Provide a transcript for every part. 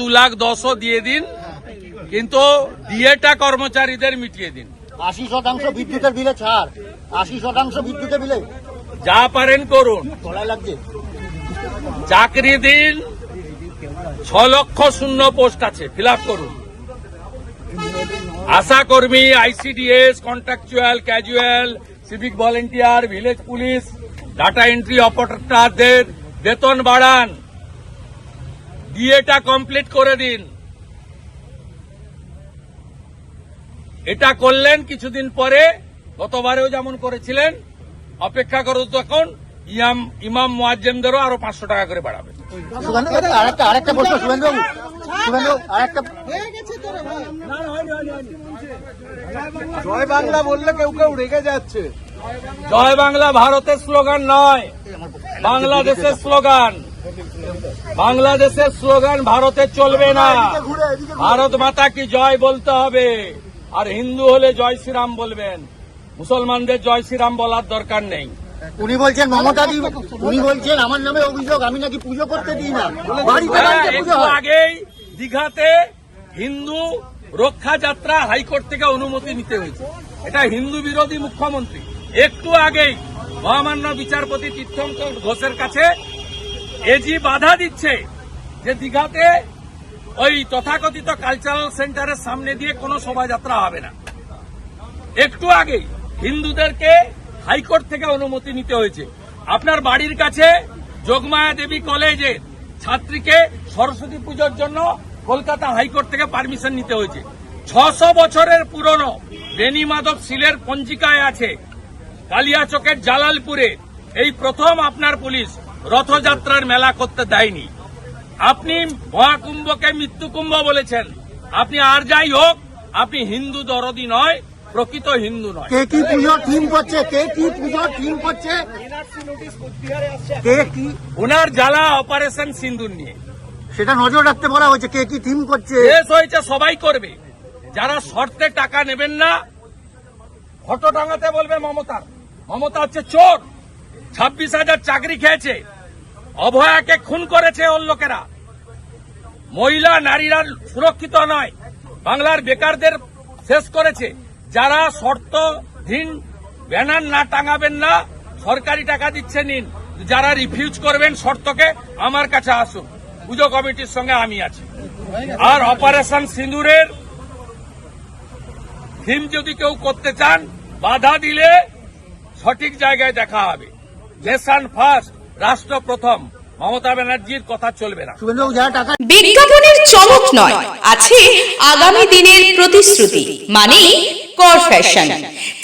দু লাখ দশও দিয়ে দিন কিন্তু ডিএটা কর্মচারীদের মিটিয়ে দিন। আশি শতাংশ বিদ্যুতের বিলে ছাড় আশি শতাংশ বিদ্যুতের বিলে। যা পারেন করুন। চাকরি দিন ছ লক্ষ শূন্য পোস্ট আছে ফিল করুন। আশা কর্মী ICDS contractual casual civic volunteer village police data entry অপারেটরদের বেতন বাড়ান। ডিএটা কমপ্লিট করে দিন। এটা করলেন কিছুদিন পরে গতবারেও যেমন করেছিলেন অপেক্ষা করো তখন ইয়াম ইমাম মুয়াজ্জেমদেরও আরও পাঁচশো টাকা করে বাড়াবে। আরেকটা আরেকটা প্রশ্ন শুভেন্দু শুভেন্দু আরেকটা জয় বাংলা বললে কেউ কেউ রেগে যাচ্ছে। জয় বাংলা ভারতের স্লোগান নয় বাংলাদেশের স্লোগান। বাংলাদেশের স্লোগান ভারতে চলবে না। ভারত মাতা কি জয় বলতে হবে? আর হিন্দু হলে জয় শ্রীরাম বলবেন। মুসলমানদের জয় শ্রীরাম বলার দরকার নেই। উনি বলছেন মমতা দি উনি বলছেন আমার নামে অভিযোগ আমি নাকি পুজো করতে দিই না। হয় আগেই দীঘাতে হিন্দু রক্ষা যাত্রা হাইকোর্ট থেকে অনুমতি নিতে হয়েছে। এটা হিন্দু বিরোধী মুখ্যমন্ত্রী। একটু আগেই মহামান্য বিচারপতি তীর্থঙ্কর ঘোষের কাছে এজি বাধা দিচ্ছে যে দীঘাতে ওই তথাকথিত কালচারাল সেন্টারের সামনে দিয়ে কোনো শোভাযাত্রা হবে না। একটু আগেই হিন্দুদেরকে হাইকোর্ট থেকে অনুমতি নিতে হয়েছে। আপনার বাড়ির কাছে যোগমায়া দেবী কলেজে ছাত্রীকে সরস্বতী পুজোর জন্য কলকাতা হাইকোর্ট থেকে পারমিশন নিতে হয়েছে। ছশো বছরের পুরনো বেনি মাধব শিলের পঞ্জিকায় আছে, কালিয়াচকের জালালপুরে এই প্রথম আপনার পুলিশ রথযাত্রার মেলা করতে দেয়নি। আপনি মহাকুম্ভকে মৃত্যুকুম্ভ বলেছেন। আপনি আর যাই হোক আপনি হিন্দু দরদি নয় প্রকৃত হিন্দু নয়। কে কি পুজোর থিম করছে? কে কি পুজোর থিম করছে? কে কি? ওনার জ্বালা অপারেশন সিন্দুর নিয়ে। সেটা নজর রাখতে বলা হয়েছে কে কি থিম করছে? শেষ হয়েছে সবাই করবে। যারা শর্তে টাকা নেবেন না ফটো টাঙাতে বলবে মমতা মমতা হচ্ছে চোর। ছাব্বিশ হাজার চাকরি খেয়েছে। অভয়াকে খুন করেছে ওর লোকেরা। মহিলা, নারীরা সুরক্ষিত নয়। বাংলার বেকারদের শেষ করেছে। যারা শর্তহীন ব্যানার না টাঙাবেন না, সরকারি টাকা দিচ্ছে নিন। যারা রিফিউজ করবেন শর্তকে, আমার কাছে আসুন। পুজো কমিটির সঙ্গে আমি আছি। আর অপারেশন সিঁদুরের থিম যদি কেউ করতে চান, বাধা দিলে সঠিক জায়গায় দেখা হবে। নেশন ফার্স্ট রাষ্ট্র প্রথম। মমতা ব্যানার্জির কথা চলবে না। বিজ্ঞাপনের চমক নয় আছে আগামী দিনের প্রতিশ্রুতি মানে কর ফ্যাশন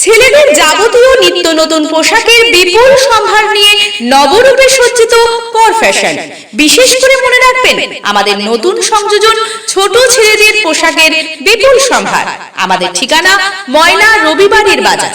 ছেলেদের যাবতীয় নিত্য নতুন পোশাকের বিপুল সম্ভার নিয়ে নবরূপে সজ্জিত কর ফ্যাশন বিশেষ করে মনে রাখবেন আমাদের নতুন সংযোজন ছোট ছেলেদের পোশাকের বিপুল সম্ভার। আমাদের ঠিকানা ময়না রবিবারের বাজার।